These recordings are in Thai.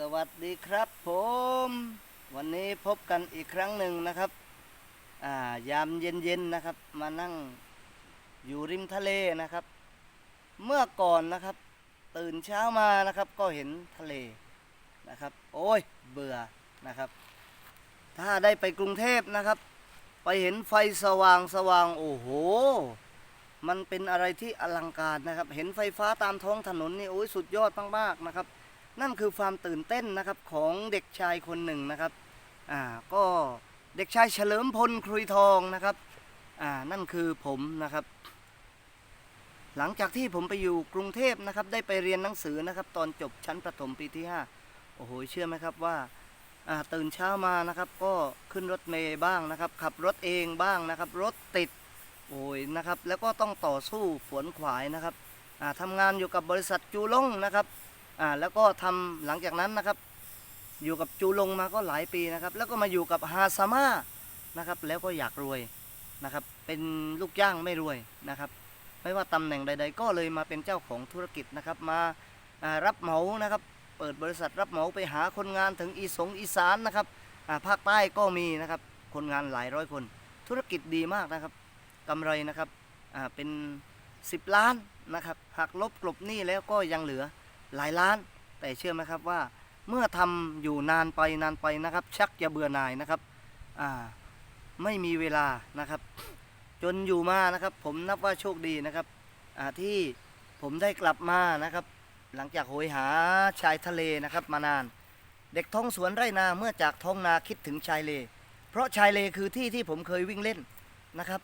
สวัสดีครับผม วันนี้พบกันอีกครั้งหนึ่งนะครับอ่ายามเย็นๆนะครับ มานั่งอยู่ริมทะเลนะครับ เมื่อก่อนนะครับ ตื่นเช้ามานะครับ ก็เห็นทะเลนะครับ โอ้ยเบื่อนะครับ ถ้าได้ไปกรุงเทพนะครับ ไปเห็นไฟสว่างสว่างโอ้โห มันเป็นอะไรที่อลังการนะครับ เห็นไฟฟ้าตามท้องถนนนี่โอ้ยสุดยอดมากๆนะครับ นั่นคือความตื่นเต้นนะครับของเด็กชายคนหนึ่งนะครับอ่าก็เด็กชายเฉลิมพลครุยทองนะครับอ่านั่นคือผมนะครับ หลังจากที่ผมไปอยู่กรุงเทพนะครับ ได้ไปเรียนหนังสือนะครับ ตอนจบชั้นประถมปีที่ 5 โอ้โหเชื่อไหมครับว่าอ่าตื่นเช้ามานะครับ ก็ขึ้นรถเมย์บ้างนะครับ ขับรถเองบ้างนะครับ รถติดโอ้ยนะครับ แล้วก็ต้องต่อสู้ฝนขวายนะครับอ่าทำงานอยู่กับบริษัทจูลงนะครับ อ่าแล้วก็ทำหลังจากนั้นนะครับ อยู่กับจูลงมาก็หลายปีนะครับ แล้วก็มาอยู่กับฮาซาม่านะครับ แล้วก็อยากรวยนะครับ เป็นลูกจ้างไม่รวยนะครับ ไม่ว่าตำแหน่งใด ๆ ก็เลยมาเป็นเจ้าของธุรกิจนะครับมาารับเหมานะครับ เปิดบริษัทรับเหมาไปหาคนงานถึงอีสงอีสานนะครับาภาคใต้ก็มีนะครับ คนงานหลายร้อยคน ธุรกิจดีมากนะครับกำไรนะครับเป็น 10 ล้านนะครับหักลบกลบหนี้แล้วก็ยังเหลือ หลายล้าน แต่เชื่อไหมครับว่าเมื่อทำอยู่นานไปนานไปนะครับ ชักจะเบื่อหน่ายนะครับอ่าไม่มีเวลานะครับ จนอยู่มานะครับ ผมนับว่าโชคดีนะครับอ่าที่ผมได้กลับมานะครับ หลังจากโหยหาชายทะเลนะครับมานาน เด็กท้องสวนไร่นาเมื่อจากท้องนาคิดถึงชายเล เพราะชายเลคือที่ที่ผมเคยวิ่งเล่นนะครับ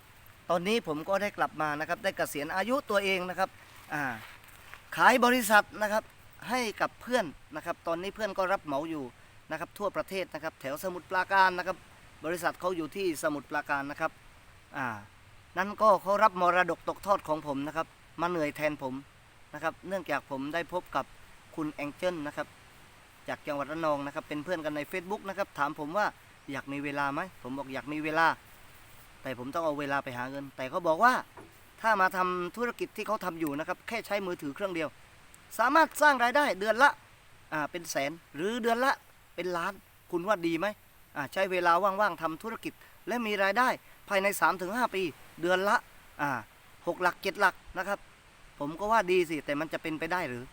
ตอนนี้ผมก็ได้กลับมานะครับ ได้เกษียณอายุตัวเองนะครับอ่าขายบริษัทนะครับ ให้กับเพื่อนนะครับ ตอนนี้เพื่อนก็รับเหมาอยู่นะครับ ทั่วประเทศนะครับ แถวสมุทรปราการนะครับ บริษัทเขาอยู่ที่สมุทรปราการนะครับอ่านั่นก็เขารับมรดกตกทอดของผมนะครับ มาเหนื่อยแทนผมนะครับ เนื่องจากผมได้พบกับคุณแองเจิลนะครับ จากจังหวัดระนองนะครับ เป็นเพื่อนกันใน Facebook นะครับ ถามผมว่าอยากมีเวลาไหม ผมบอกอยากมีเวลา แต่ผมต้องเอาเวลาไปหาเงิน แต่เขาบอกว่าถ้ามาทำธุรกิจที่เขาทำอยู่นะครับ แค่ใช้มือถือเครื่องเดียว สามารถสร้างรายได้เดือนละอ่าเป็นแสนหรือเดือนละเป็นล้าน คุณว่าดีไหมอ่าใช้เวลาว่างๆทำธุรกิจ และมีรายได้ภายใน 3-5 ปี เดือนละอ่าหกหลักเจ็ดหลักนะครับ ผมก็ว่าดีสิ แต่มันจะเป็นไปได้หรือ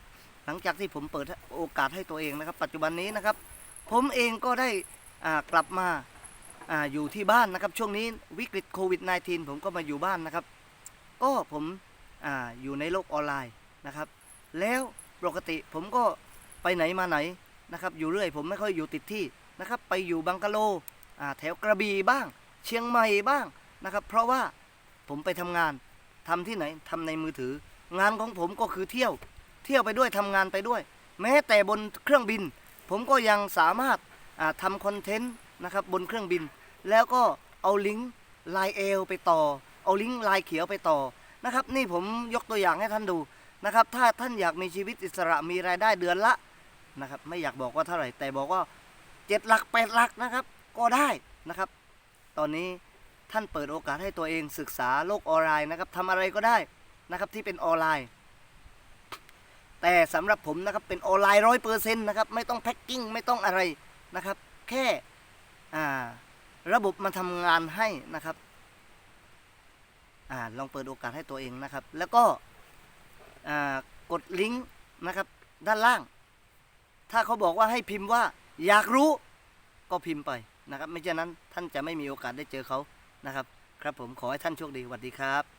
หลังจากที่ผมเปิดโอกาสให้ตัวเองนะครับ ปัจจุบันนี้นะครับ ผมเองก็ได้อ่ากลับมาอาอยู่ที่บ้านนะครับ ช่วงนี้วิกฤตโควิด -19 ผมก็มาอยู่บ้านนะครับ ก็ผมอาอยู่ในโลกออนไลน์นะครับ แล้วปกติผมก็ไปไหนมาไหนนะครับ อยู่เรื่อยผมไม่ค่อยอยู่ติดที่นะครับ ไปอยู่บังกะโลอ่าแถวกระบี่บ้าง เชียงใหม่บ้างนะครับ เพราะว่าผมไปทำงานทำที่ไหนทำในมือถือ งานของผมก็คือเที่ยว เที่ยวไปด้วยทำงานไปด้วย แม้แต่บนเครื่องบิน ผมก็ยังสามารถาทำคอนเทนต์นะครับบนเครื่องบิน แล้วก็เอาลิงก์ไลน์เอลไปต่อ เอาลิงก์ไลน์เขียวไปต่อนะครับ นี่ผมยกตัวอย่างให้ท่านดู นะครับ ถ้าท่านอยากมีชีวิตอิสระมีรายได้เดือนละนะครับ ไม่อยากบอกว่าเท่าไหร่ แต่บอกว่าเจ็ดหลักแปดหลักนะครับ ก็ได้นะครับ ตอนนี้ท่านเปิดโอกาสให้ตัวเองศึกษาโลกออนไลน์นะครับทำอะไรก็ได้นะครับที่เป็นออนไลน์ แต่สำหรับผมนะครับเป็นออนไลน์ร้อยเปอร์เซ็นต์นะครับไม่ต้องแพ็กกิ้งไม่ต้องอะไรนะครับ แค่อ่าระบบมาทำงานให้นะครับอ่าลองเปิดโอกาสให้ตัวเองนะครับ แล้วก็ กดลิงก์นะครับด้านล่าง ถ้าเขาบอกว่าให้พิมพ์ว่าอยากรู้ก็พิมพ์ไปนะครับ ไม่เช่นนั้นท่านจะไม่มีโอกาสได้เจอเขานะครับ ครับผมขอให้ท่านโชคดีสวัสดีครับ